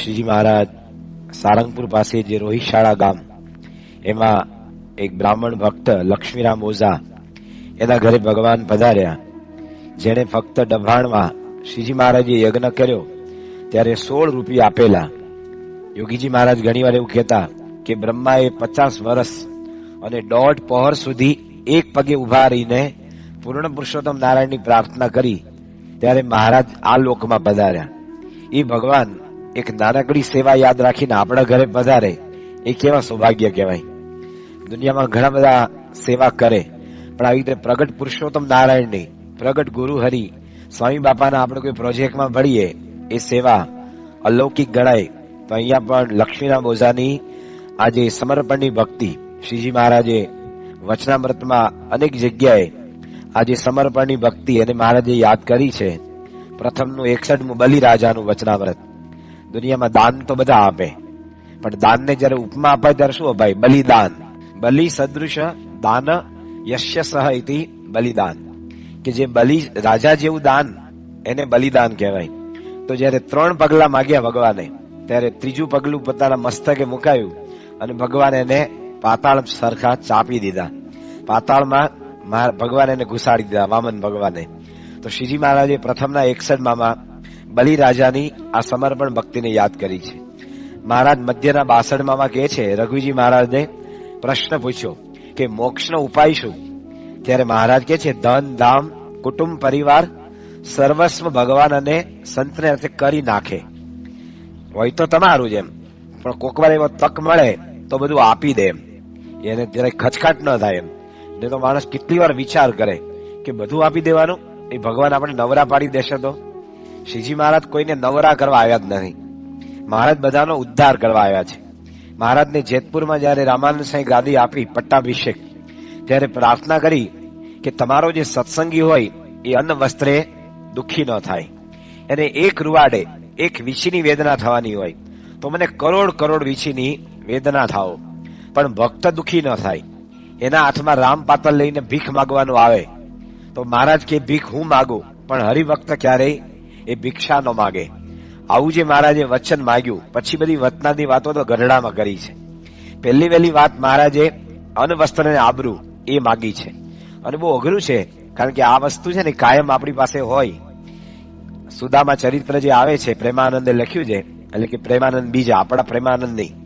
શ્રીજી મહારાજ સારંગપુર પાસે જે રોહિશાળા ગામ, એમાં એક બ્રાહ્મણ ભક્ત લક્ષ્મીરામ ઓઝા એના ઘરે ભગવાન પધાર્યા. જેણે ફક્ત ડભાણમાં શ્રીજી મહારાજે યજ્ઞ કર્યો, ત્યારે સોળ રૂપિયા આપેલા. યોગીજી મહારાજ ઘણીવાર એવું કહેતા કે બ્રહ્માએ પચાસ વર્ષ અને દોઢ પહોર સુધી એક પગે ઊભા રહીને પૂર્ણ પુરુષોત્તમ નારાયણની પ્રાર્થના કરી, ત્યારે મહારાજ આ લોકમાં પધાર્યા. એ ભગવાન એક નાનકડી સેવા યાદ રાખીને આપણા ઘરે પધારે એ કેવા સૌભાગ્ય કહેવાય. દુનિયામાં ઘણા બધા સેવા કરે, પણ આવી રીતે પ્રગટ પુરુષોત્તમ નારાયણની, પ્રગટ ગુરુ હરિ, સ્વામી બાપાના આપણે કોઈ પ્રોજેક્ટમાં ભળીએ, એ સેવા અલૌકિક ગણાય. તો અહીંયા પણ લક્ષ્મીના ઓઝાની આજે સમર્પણની ભક્તિ શ્રીજી મહારાજે વચનામૃતમાં અનેક જગ્યાએ આજે સમર્પણની ભક્તિ અને મહારાજે યાદ કરી છે. પ્રથમનું એકસઠમું બલિરાજાનું વચનામૃત. દુનિયામાં દાન તો બધા આપે. પણ દાનને જ્યારે ઉપમા અપાય ત્યારે શું અપાય? બલિદાન. બલિ સદૃશ દાન યશ્ય સહ બલિદાન. કે જે બલિ રાજા જેવું દાન એને બલિદાન કહેવાય. તો જ્યારે ત્રણ પગલા માગ્યા ભગવાને, ત્યારે ત્રીજું પગલું પોતાના મસ્તકે મુકાયું અને ભગવાન એને પાતાળ સરખા ચાપી દીધા. પાતાળમાં ભગવાન એને ઘુસાડી દીધા, વામન ભગવાને. તો શ્રીજી મહારાજે પ્રથમના એકસઠમાં બલિરાજાની આ સમર્પણ ભક્તિને યાદ કરી છે. મહારાજ મધ્યના બાસઠમાં કહે છે, રઘુજી મહારાજને પ્રશ્ન પૂછ્યો કે મોક્ષનો ઉપાય શું? ત્યારે મહારાજ કહે છે, ધન, ધામ, કુટુંબ, પરિવાર, સર્વસ્વ ભગવાન અને સંતને અર્થે કરી નાખે. હોય તો તમારું જ એમ પણ કોક વાર એવો તક મળે તો બધું આપી દે એમ. એને ત્યારે ખચખાટ ન થાય એમ. ને તો માણસ કેટલી વાર વિચાર કરે કે બધું આપી દેવાનું? એ ભગવાન આપણે નવરા પાડી દેશે તો? શ્રીજી મહારાજ કોઈને નવરા કરવા આવ્યા જ નથી મહારાજ બધાનો ઉદ્ધાર કરવા આવ્યા છે. મહારાજને જેતપુરમાં જ્યારે રામાનંદ સાંઈ ગાદી આપી પટ્ટાભિષેક, ત્યારે પ્રાર્થના કરી કે તમારો જે સત્સંગી હોય, એ અન્ન વસ્ત્રે દુઃખી ન થાય. એને એક રૂવાડે, એક વીછીની વેદના થવાની હોય. તો મને કરોડ કરોડ વીછીની વેદના થાઓ. પણ ભક્ત દુઃખી ન થાય. એના હાથમાં રામ પાતળ લઈને ભીખ માગવાનું આવે. તો મહારાજ કે ભીખ હું માગું, પણ હરિભક્ત ક્યારેય એ ભિક્ષા ન માગે. આવું જે મહારાજે વચન માગ્યું, પછી બધી વતનાની વાતો તો ગઢડામાં કરી છે. પહેલી વહેલી વાત મહારાજે અન્ન વસ્ત્ર અને આબરૂ એ માગી છે. અને બહુ અઘરું છે, કારણ કે આ વસ્તુ છે ને કાયમ આપણી પાસે હોય. સુદામા ચરિત્ર જે આવે છે, પ્રેમાનંદે લખ્યું છે, એટલે કે પ્રેમાનંદ બીજા, આપણા પ્રેમાનંદ નહીં.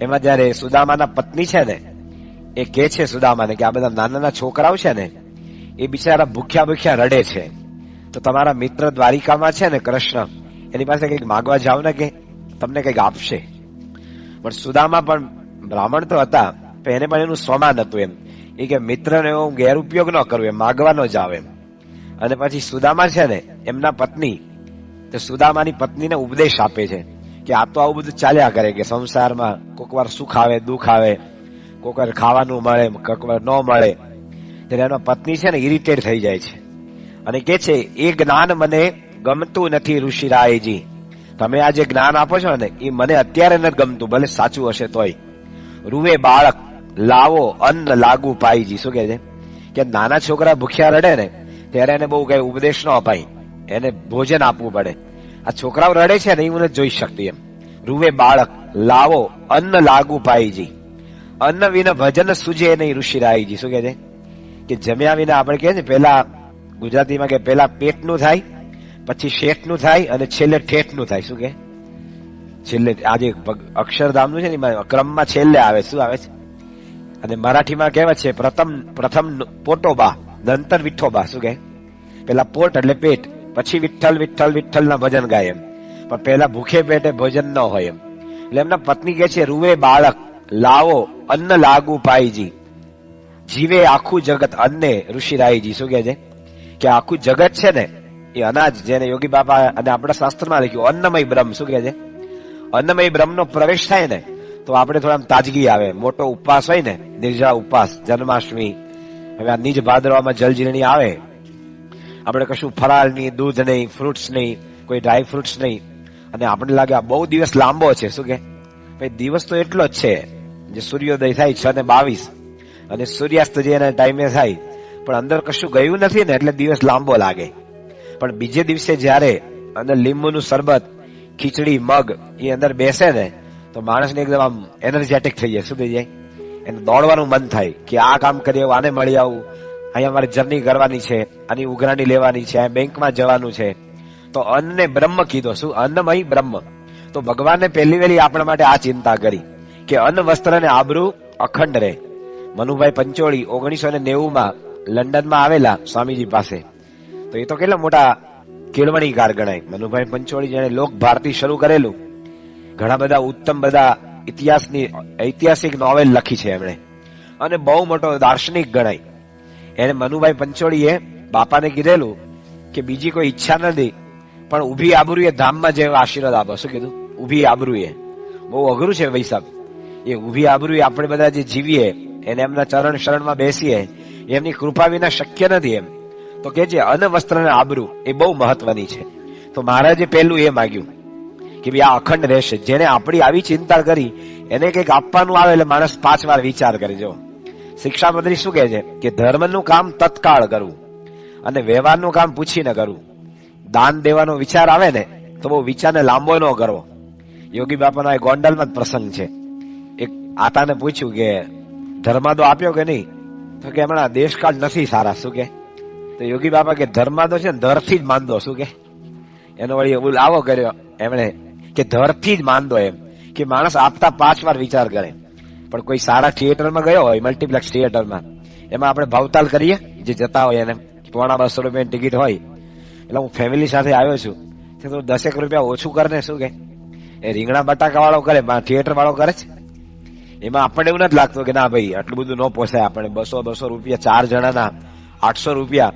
એમાં જયારે સુદામાના પત્ની છે ને, એ કે છે સુદામાને કે આ બધા નાના નાના છોકરાઓ છે ને, એ બિચારા ભૂખ્યા ભૂખ્યા રડે છે. તો તમારા મિત્ર દ્વારિકામાં છે ને કૃષ્ણ, એની પાસે કંઈક માગવા જાવ ને કે તમને કંઈક આપશે. પણ સુદામા પણ બ્રાહ્મણ તો હતા, પણ એને પણ એનું સ્વમાન હતું એમ. એ કે મિત્રને હું ગેરઉપયોગ ન કરું એમ માગવા ન જાવ એમ. અને પછી સુદામા છે ને, એમના પત્ની, તો સુદામાની પત્નીને ઉપદેશ આપે છે કે આ તો આવું બધું ચાલ્યા કરે કે સંસારમાં કોક વાર સુખ આવે, દુઃખ આવે, કોક વાર ખાવાનું મળે, કોક વાર ન મળે. ત્યારે એના પત્ની છે ને ઇરિટેટ થઈ જાય છે. અને કે છે, એ જ્ઞાન મને ગમતું નથી ઋષિરાયજી. તમે આ જે જ્ઞાન આપો છો ને, એ મને અત્યારે નથી ગમતું, ભલે સાચું હશે તોય. રૂવે બાળક, લાવો અન્ન લાગુ પાઈજી શું કે છે? કે નાના છોકરા ભૂખ્યા રડે ને, ત્યારે એને બહુ કઈ ઉપદેશ ન અપાય. એને ભોજન આપવું પડે. આ છોકરાઓ રડે છે ને એ હું જોઈ શકતી એમ. રૂવે બાળક, લાવો અન્ન લાગુ પાઈજી અન્ન વિના ભજન સુજે નહીં ઋષિરાયજી. શું કે છે? કે જમ્યા વિના આપણે કહે છે પેલા ગુજરાતીમાં કે પેલા પેટનું થાય, પછી શેઠનું થાય અને છેલ્લે ઠેઠનું થાય. શું કે? છેલ્લે આજે અક્ષરધામનું છે ને ક્રમમાં છેલ્લે આવે. શું આવે છે? અને મરાઠીમાં કહેવત છે પ્રથમ પ્રથમ પોટોબા નંતર વિઠ્ઠોબા શું કે? પેલા પોટ એટલે પેટ, પછી વિઠ્ઠલ વિઠ્ઠલ વિઠ્ઠલ ના ભજન ગાય એમ. પણ પેલા ભૂખે પેટે ભોજન ન હોય એમ. એટલે એમના પત્ની કહે છે, રૂવે બાળક, લાવો અન્ન લાગુ પાઈજી જીવે આખું જગત અન્ને ઋષિરાયજી શું કહે છે? કે આખું જગત છે ને, એ અનાજ જેને યોગી બાપા અને આપણા શાસ્ત્રમાં લખ્યું, અન્નમય બ્રહ્મ શું કહે છે? અન્નમય બ્રહ્મનો પ્રવેશ થાય ને, તો આપણે થોડા તાજગી આવે, મોટો ઉપવાસ હોય ને નિર્જળા ઉપવાસ, જન્માષ્ટમી, હવે આ નિજ ભાદરવામાં જલજીરણી આવે, આપણે કશું ફરાળ નહીં, દૂધ નહીં ફ્રૂટ્સ નહીં, કોઈ ડ્રાય ફ્રૂટ્સ નહીં, અને આપણને લાગે આ બહુ દિવસ લાંબો છે, શું કે ભાઈ, દિવસ તો એટલો જ છે, જે સૂર્યોદય થાય છ ને બાવીસ, અને સૂર્યાસ્ત જે એના ટાઈમે થાય પણ અંદર કશું ગયું નથી ને એટલે દિવસ લાંબો લાગે. પણ બીજે દિવસે જ્યારે અંદર લીંબુનું શરબત, ખીચડી, મગ એ અંદર બેસે ને, તો માણસને એકદમ આમ એનર્જેટિક થઈ જાય. શું થઈ જાય? એને દોડવાનું મન થાય કે આ કામ કરીએ આને મળી આવું. અહીંયા મારે જર્ની કરવાની છે, આની ઉઘરાણી લેવાની છે, અહીંયા બેંકમાં જવાનું છે. તો અન્નને બ્રહ્મ કીધો. શું? અન્નમય બ્રહ્મ. તો ભગવાને પહેલી વહેલી આપણા માટે આ ચિંતા કરી કે અન્ન વસ્ત્ર ને આબરૂ અખંડ રહે. મનુભાઈ પંચોળી ઓગણીસો ને નેવું માં લંડનમાં આવેલા સ્વામીજી પાસે. તો એ તો કેટલા મોટા કેળવણીકાર ગણાય. મનુભાઈ પંચોળી જેને લોક ભારતી શરૂ કરેલું. ઘણા બધા ઉત્તમ બધા ઇતિહાસની, ઐતિહાસિક નોવેલ લખી છે એમણે. અને બહુ મોટો દાર્શનિક ગણાય. એને મનુભાઈ પંચોળીએ બાપાને કીધેલું કે બીજી કોઈ ઈચ્છા નથી, પણ ઊભી આબરૂએ ધામમાં જે આશીર્વાદ આપો. શું કીધું? ઊભી આબરૂએ. બહુ અઘરું છે સાહેબ. એ ઊભી આબરૂએ આપણે બધા જે જીવીએ, એને એમના ચરણ શરણમાં બેસીએ એમની કૃપા વિના શક્ય નથી એમ. તો કે છે અન વસ્ત્ર ને આબરૂ, એ બહુ મહત્વની છે. તો મહારાજે પહેલું એ માગ્યું કે ભાઈ આ અખંડ રહેશે. જેને આપણી આવી ચિંતા કરી, એને કંઈક આપવાનું આવે એટલે માણસ પાંચ વાર વિચાર કરી. જો, શિક્ષામંત્રી શું કહે છે? કે ધર્મનું કામ તત્કાળ કરવું અને વ્યવહારનું કામ પૂછીને કરવું. દાન દેવાનો વિચાર આવે ને, તો બહુ વિચારને લાંબો ન કરવો. યોગી બાપાનો એ ગોંડલમાં જ પ્રસંગ છે. એક આતાને પૂછ્યું કે, ધર્માદો આપ્યો કે નહીં? તો કે હમણાં દેશકાળ નથી સારા, શું કે? તો યોગી બાપા કે ધર્માદો છે ને, ધરથી જ માંદો, શું કે? એનો વળી બોલ આવો કર્યો, એમણે કે ધરથી જ માંદો એમ, કે માણસ આપતા પાંચ વાર વિચાર કરે. પણ કોઈ સારા થિયેટરમાં ગયો હોય, મલ્ટીપ્લેક્સ થિયેટરમાં, એમાં આપણે ભાવતાલ કરીએ, જે જતા હોય એને પોણા બસો રૂપિયાની ટિકિટ હોય. એટલે હું ફેમિલી સાથે આવ્યો છું. તો દસેક રૂપિયા ઓછું કરે ને, શું કે? એ રીંગણા બટાકા વાળો કરે થિયેટર વાળો કરે છે. એમાં આપણને એવું નથી લાગતું કે ના ભાઈ, આટલું બધું ન પોસાય આપણે બસો બસો રૂપિયા, ચાર જણાના, આઠસો રૂપિયા.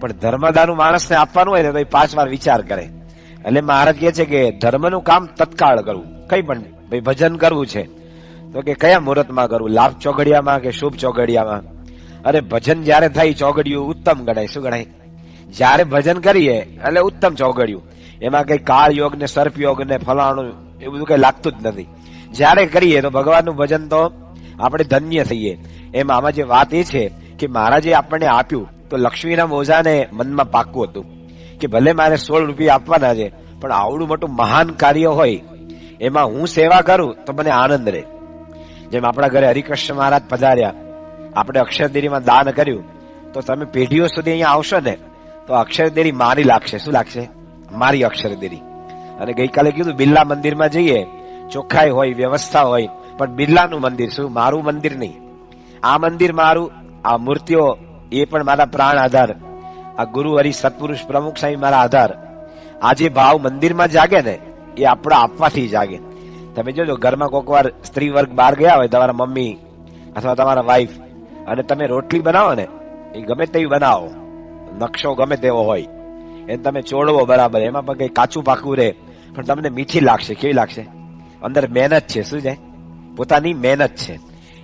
પણ ધર્મદાનું માણસને આપવાનું હોય ને તો એ પાંચ વાર વિચાર કરે. એટલે મહારાજ કહે છે કે ધર્મનું કામ તત્કાળ કરવું. કઈ પણ ભાઈ, ભજન કરવું છે. તો કે કયા મુહૂર્તમાં કરવું? લાભ ચોઘડિયામાં કે શુભ ચોઘડિયામાં અરે, ભજન જયારે થાય ચોઘડિયું ઉત્તમ ગણાય. શું ગણાય? જયારે ભજન કરીએ, એટલે ઉત્તમ ચોઘડિયું એમાં કઈ કાળ યોગ ને સર્પ યોગ ને ફલાણું એ બધું કઈ લાગતું જ નથી. જયારે કરીએ તો ભગવાનનું ભજન તો આપણે ધન્ય થઈએ. એમ આમાં જે વાત એ છે કે મહારાજે આપણને આપ્યું તો લક્ષ્મીના મોજાને મનમાં પાકું હતું કે ભલે મારે સોળ રૂપિયા આપવાના છે, પણ આવડું મોટું મહાન કાર્ય હોય, એમાં હું સેવા કરું તો મને આનંદ રહે. જેમ આપણા ઘરે હરિકૃષ્ણ મહારાજ પધાર્યા, આપણે અક્ષરદેરીમાં દાન કર્યું, તો તમે પેઢીઓ સુધી અહીંયા આવશો ને, તો અક્ષરદેરી મારી લાગશે. શું લાગશે? મારી અક્ષરદેરી. અને ગઈકાલે કીધું, બિરલા મંદિરમાં જઈએ ચોખ્ખાઈ હોય, વ્યવસ્થા હોય, પણ બિરલાનું મંદિર શું? મારું મંદિર નહીં. આ મંદિર મારું, આ મૂર્તિઓ, એ પણ મારા પ્રાણ આધાર. આ ગુરુ હરિ સત્પુરુષ પ્રમુખ સાહેબ મારા આધાર. આ જે ભાવ મંદિરમાં જાગે ને, એ આપણા આપવાથી જાગે. તમે જોજો, ઘરમાં કોઈક વાર સ્ત્રી વર્ગ બહાર ગયા હોય, તમારા મમ્મી અથવા તમારા વાઈફ અને તમે રોટલી બનાવો ને, એ ગમે તેવી બનાવો. નકશો ગમે તેવો હોય. એને તમે ચોળવો બરાબર, એમાં પણ કઈ કાચું પાકું રહે. પણ તમને મીઠી લાગશે, કેવી લાગશે? અંદર મહેનત છે, શું છે? પોતાની મહેનત છે.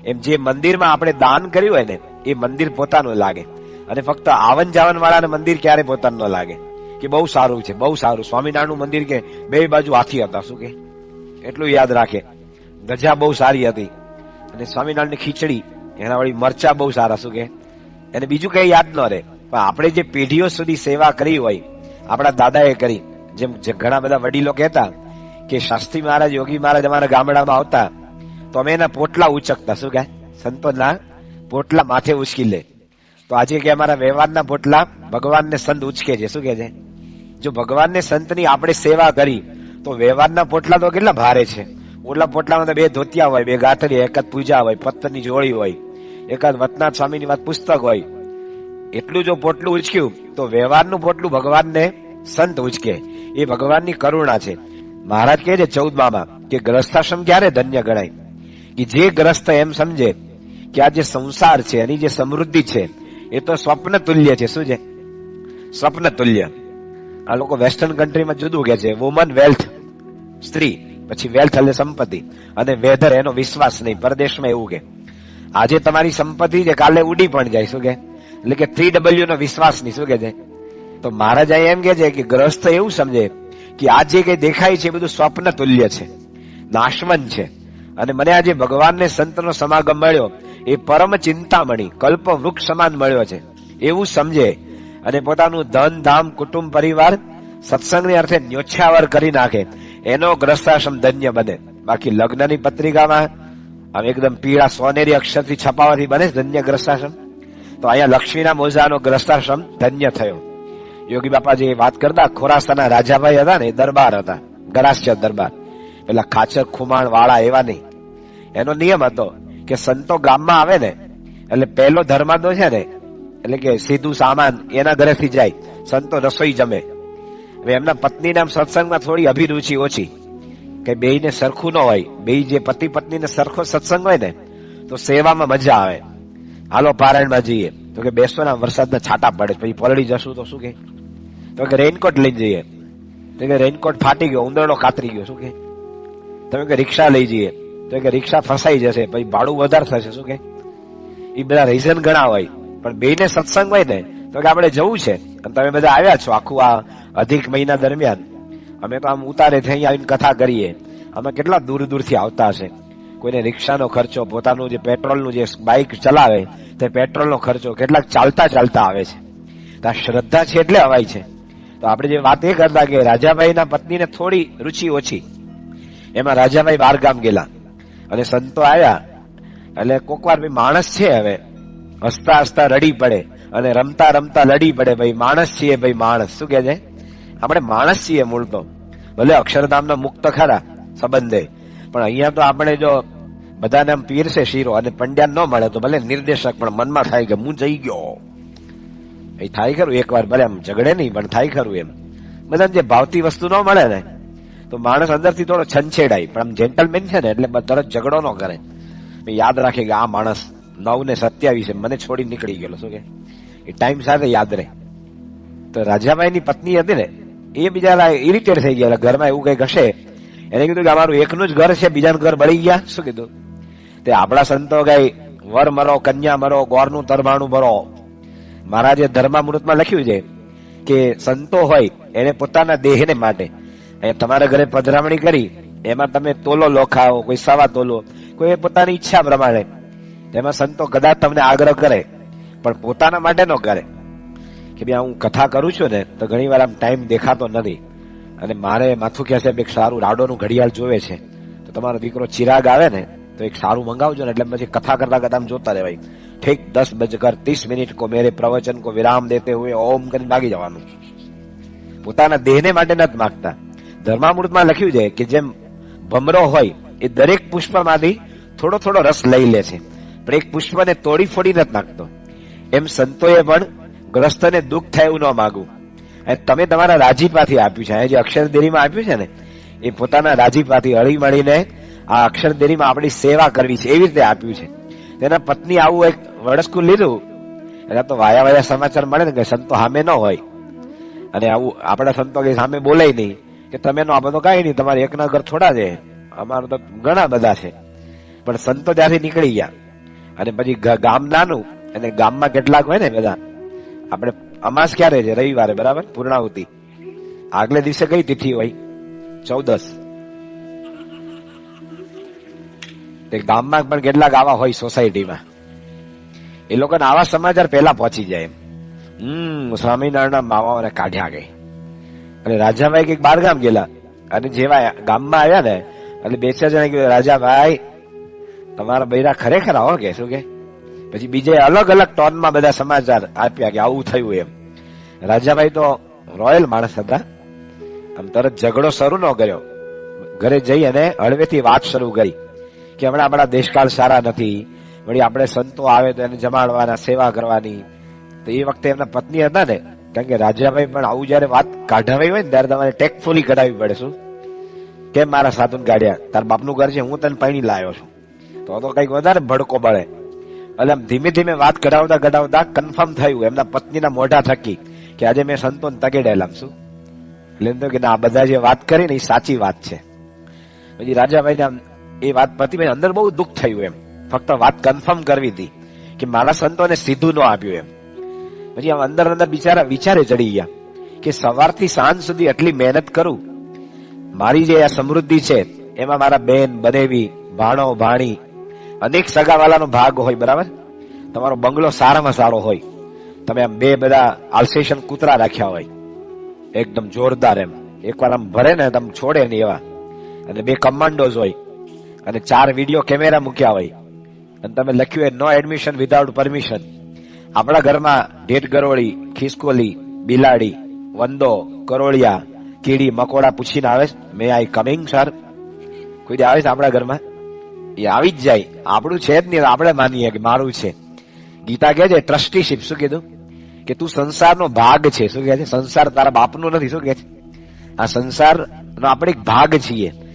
એમ જે મંદિરમાં આપણે દાન કર્યું હોય ને, એ મંદિર પોતાનું લાગે. અને ફક્ત આવન જાવન વાળાને મંદિર ક્યારે પોતાનું લાગે? કે બહુ સારું છે, બહુ સારું. સ્વામિનારાયણ મંદિર કે બે બાજુ હાથી હતા, શું કે? એટલું યાદ રાખે. ગજા બહુ સારી હતી. અને સ્વામિનારાયણની ખીચડી, એના વળી મરચા બહુ સારા, શું કે? એને બીજું કઈ યાદ ન રહે. પણ આપણે જે પેઢીઓ સુધી સેવા કરી હોય, આપણા દાદાએ કરી, જેમ ઘણા બધા વડીલો કહેતા કે શાસ્ત્રી મહારાજ, યોગી મહારાજ અમારા ગામડામાં આવતા, તો અમે એના પોટલા ઉચકતા. શું કે સંતોના પોટલા માથે ઉચકી લે. તો આજે કે અમારા વ્યવહારના પોટલા ભગવાનને સંત ઉચકે છે. શું કે છે? જો ભગવાનને સંતની આપણે સેવા કરી, તો વ્યવહારના પોટલા તો કેટલા ભારે છે. ઓલા પોટલામાં બે ધોતિયા હોય, બે ગાંઠડી એકાદ પૂજા હોય પત્તરની જોડી હોય એકાદ વતનાથ સ્વામીની વાત પુસ્તક હોય. એટલું જો પોટલું ઉચક્યું, તો વ્યવહારનું પોટલું ભગવાનને સંત ઉચકે. એ ભગવાનની કરુણા છે. મહારાજ કહે છે, ચૌદ ચૌદમામાં કે ગ્રસ્તાશ્રમ ક્યારે ધન્ય ગણાય? કે જે ગ્રસ્ત એમ સમજે કે આ જે સંસાર છે, એની જે સમૃદ્ધિ છે, એ તો સ્વપ્ન તુલ્ય છે. શું છે? સ્વપ્ન તુલ્ય. આ લોકો વેસ્ટર્ન કન્ટ્રીમાં જુદું કે છે. વુમન વેલ્થ સ્ત્રી, પછી વેલ્થ એટલે સંપત્તિ. અને વેધર એનો વિશ્વાસ નહીં. પરદેશમાં એવું કે, આજે તમારી સંપત્તિ છે કાલે ઉડી પણ જાય. શું કે? એટલે કે થ્રી ડબલ્યુ નો વિશ્વાસ નહીં. શું કે છે? તો મહારાજા એમ કે છે કે ગ્રસ્ત એવું સમજે કે આ જે દેખાય છે બધું સ્વપ્ન તુલ્ય છે નાશવન છે. અને મને આજે ભગવાનને સંતનો સમાગમ મળ્યો, એ પરમ ચિંતામણી કલ્પ વૃક્ષ સમાન મળ્યો છે. એવું સમજે અને પોતાનું ધન, ધામ, કુટુંબ, પરિવાર સત્સંગની અર્થે ન્યોછાવર કરી નાખે. એનો ગ્રસ્તાશ્રમ ધન્ય બને. બાકી લગ્નની પત્રિકામાં આમ એકદમ પીળા સોનેરી અક્ષરથી છપાવાથી બને ધન્ય ગ્રસ્તાશ્રમ. તો અહીંયા લક્ષ્મીના મોજાનો ગ્રસ્તાશ્રમ ધન્ય થયો. યોગી બાપાજી વાત કરતા ખોરાસાના રાજાભાઈ હતા ને દરબાર હતા ગરાસ્ય દરબાર. પેલા ખાચર ખુમાણ વાળા એવા નહીં. એનો નિયમ હતો કે સંતો ગામમાં આવે ને, એટલે પહેલો ધર્માદો છે ને, એટલે કે સીધું સામાન એના ઘરેથી જાય, સંતો રસોઈ જમે. હવે એમના પત્નીના નામ સત્સંગમાં થોડી અભિરુચિ ઓછી. કે બેયને સરખું ન હોય બે જે પતિ પત્નીને સરખો સત્સંગ હોય ને, તો સેવામાં મજા આવે. હાલો પારાયણમાં જઈએ તો કે બેસો ને વરસાદના છાંટા પડે, પછી પલળી જશું તો શું કે? તો કે રેઇનકોટ લઈ જઈએ. તો કે રેઇનકોટ ફાટી ગયો, ઉંદરડો કાતરી ગયો, શું કે? તમે કે રિક્ષા લઈ જઈએ. તો કે રિક્ષા ફસાઈ જશે, પછી ભાડું વધારે થશે, શું કે? એ બધા રીઝન ઘણા હોય પણ બેને સત્સંગ હોય ને, તો કે આપણે જવું છે. અને તમે બધા આવ્યા છો આખું આ અધિક મહિના દરમિયાન. અમે તો આમ ઉતારે થઈ આવીને કથા કરીએ. અમે કેટલા દૂર દૂરથી આવતા હશે. કોઈને રિક્ષાનો ખર્ચો, પોતાનું જે પેટ્રોલનું જે બાઇક ચલાવે, તે પેટ્રોલનો ખર્ચો કેટલાક ચાલતા ચાલતા આવે છે. તો આ શ્રદ્ધા છે એટલે અવાય છે. તો આપણે જે વાત એ કરતા કે રાજાભાઈના પત્નીને થોડી રુચિ ઓછી. એમાં રાજાભાઈ બાર ગામ ગયેલા. અને સંતો આવ્યા એટલે કોક વાર ભાઈ માણસ છે હવે. હસતા હસતા રડી પડે. અને રમતા રમતા લડી પડે. ભાઈ માણસ છીએ, ભાઈ માણસ. શું કે છે? આપણે માણસ છીએ મૂળ તો. ભલે અક્ષરધામના મુક્ત ખરા સંબંધે. પણ અહીંયા તો આપણે જો બધાને આમ પીરશે શીરો અને પંડ્યા ન મળે તો ભલે નિર્દેશક પણ મનમાં થાય કે હું જઈ ગયો. એ થાય ખરું, એકવાર ભલે આમ ઝઘડે નહીં, પણ થાય ખરું એમ. બધાને જે ભાવતી વસ્તુ ન મળે ને, તો માણસ અંદરથી થોડો છંછેડાય. પણ આમ જેન્ટલમેન છે ને, એટલે તરત ઝઘડો ન કરે. યાદ રાખે કે આ માણસ નવ ને સત્યાવીસે મને છોડી નીકળી ગયેલો, શું કે? એ ટાઈમ સાથે યાદ રહે. તો રાજાભાઈની પત્ની હતી ને, એ બીજા ઇરિટેટ થઈ ગયા ઘરમાં એવું કંઈક હશે. એને કીધું કે અમારું એકનું જ ઘર છે, બીજાનું ઘર બળી ગયા. શું કીધું? તે આપણા સંતો કઈ વર મરો કન્યા મરો ગોરનું તરભાણું ભરો. મહારાજે ધર્મામૃતમાં લખ્યું છે કે સંતો હોય એને પોતાના દેહને માટે. તમારા ઘરે પધરામણી કરી, એમાં તમે તોલો લોખાવો કોઈ સવા તોલો, કોઈ પોતાની ઈચ્છા પ્રમાણે. એમાં સંતો કદાચ તમને આગ્રહ કરે, પણ પોતાના માટે ન કરે. કે ભાઈ હું કથા કરું છું ને, તો ઘણી વાર આમ ટાઈમ દેખાતો નથી. અને મારે માથું કહે છે? એક સારું રાડોનું ઘડિયાળ જોવે છે. તો તમારો દીકરો ચિરાગ આવે ને, તો એક સારું મંગાવજો ને, એટલે પછી કથા કરતા કરતા જોતા રહેવાય. ઠીક दस बजकर तीस मिनिट को मेरे प्रवचन को विराम દેતે હુએ ઓમ કરીને ભાગી જવાનું. પોતાના દેહને માટે નથી માગતા. ધર્મામૃતમાં લખ્યું છે કે જેમ ભમરો હોય એ દરેક પુષ્પમાંથી થોડો થોડો રસ લઈ લે છે. પણ એક પુષ્પને તોડી ફોડી નથી નાખતો. એમ સંતોએ પણ ગ્રસ્તને દુઃખ થાય એવું ન માગવું. તમે તમારા રાજીપાથી આપ્યું છે. જે અક્ષરદેરીમાં આપ્યું છે ને, એ પોતાના રાજીપાથી હળી મળીને આ અક્ષરદેરીમાં આપણી સેવા કરવી છે. એવી રીતે આપ્યું છે. તેના પત્ની આવું એક વડસ્કું લીધું. એટલે તો વાયા વાયા સમાચાર મળે ને કે સંતો સામે ન હોય. અને આવું આપણા સંતો કે સામે બોલાય નહીં. કે તમે નો આ બધો કઈ નહીં, તમારે એકના ઘર થોડા છે. અમારું તો ઘણા બધા છે. પણ સંતો ત્યાંથી નીકળી ગયા. અને પછી ગામ નાનું અને ગામમાં કેટલાક હોય ને બધા. આપણે અમાસ ક્યારે છે? રવિવારે, બરાબર? પૂર્ણાહુતિ. આગલે દિવસે કઈ તિથિ હોય? ચૌદસ. તે ગામમાં પણ કેટલા ગાવા હોય સોસાયટીમાં એ લોકોને આવા સમાચાર પહેલા પહોંચી જાય હમ સ્વામિનારાયણ મામાઓને કાઢ્યા ગઈ. અને રાજાભાઈ કંઈક બાર ગામ ગયેલા. અને જેવા ગામમાં આવ્યા ને, એટલે બે ચાર જણા કીધું, રાજાભાઈ, તમારા બૈરા ખરેખર આવો કે, શું કે? પછી બીજે અલગ અલગ ટોનમાં બધા સમાચાર આપ્યા કે આવું થયું એમ. રાજાભાઈ તો રોયલ માણસ હતા. આમ તરત ઝઘડો શરૂ ન કર્યો. ઘરે જઈ અને હળવેથી વાત શરૂ કરી. કે હમણાં આપણા દેશકાળ સારા નથી. વળી આપણે સંતો આવે તો એને જમાડવાના, સેવા કરવાની. તો એ વખતે એમના પત્ની હતા ને, કારણ કે રાજાભાઈ પણ આવું જયારે વાત કાઢાવી હોય ને, ત્યારે તમારે ટેકફુલી કઢાવી પડે, શું? કેમ મારા સાધુન કાઢ્યા તાર બાપનું ઘર છે, હું તને પાણી લાવ્યો છું. તો તો કંઈક વધારે ભડકો પડે એટલે આમ ધીમે ધીમે વાત કઢાવતા કઢાવતા કન્ફર્મ થયું. એમના પત્નીના મોઢા થકી કે આજે મેં સંતોને શું? એટલે તો કે ના બધા જે વાત કરી ને, એ સાચી વાત છે. પછી રાજાભાઈ આમ એ વાત પતિ અંદર બહુ દુઃખ થયું એમ. ફક્ત વાત કન્ફર્મ કરવી હતી કે મારા સંતોને સીધું ન આપ્યું એમ. પછી આમ અંદર અંદર બિચારા વિચારે ચડી ગયા કે સવારથી સાંજ સુધી આટલી મહેનત કરું? મારી જે આ સમૃદ્ધિ છે, એમાં મારા બેન, બનેવી, ભાણો, ભાણી, અનેક સગાવાલાનો ભાગ હોય, બરાબર? તમારો બંગલો સારામાં સારો હોય. તમે આમ બે બધા આલ્સેશન કૂતરા રાખ્યા હોય. એકદમ જોરદાર એમ. એકવાર આમ ભરે ને તમે છોડે નહીં એવા. અને બે કમાન્ડોઝ હોય. અને ચાર વીડિયો કેમેરા મૂક્યા હોય. અને તમે લખ્યું હોય નો એડમિશન વિધાઉટ પરમિશન આપણા ઘરમાં ઢેટ ગરોળી, ખિસકોલી, બિલાડી, વંદો, કરોળિયા, કીડી, મકોડા પૂછીને આવે મે આઈ કમિંગ સર કોઈ આવે છે આપણા ઘરમાં? એ આવી જ જાય. આપણું છે જ નહીં આપણે માનીએ કે મારું છે. ગીતા કહે છે ટ્રસ્ટીશીપ શું કીધું? કે તું સંસારનો ભાગ છે. શું કહે છે? સંસાર તારા બાપનો નથી. શું કહે છે? આ સંસારનો આપણે એક ભાગ છીએ.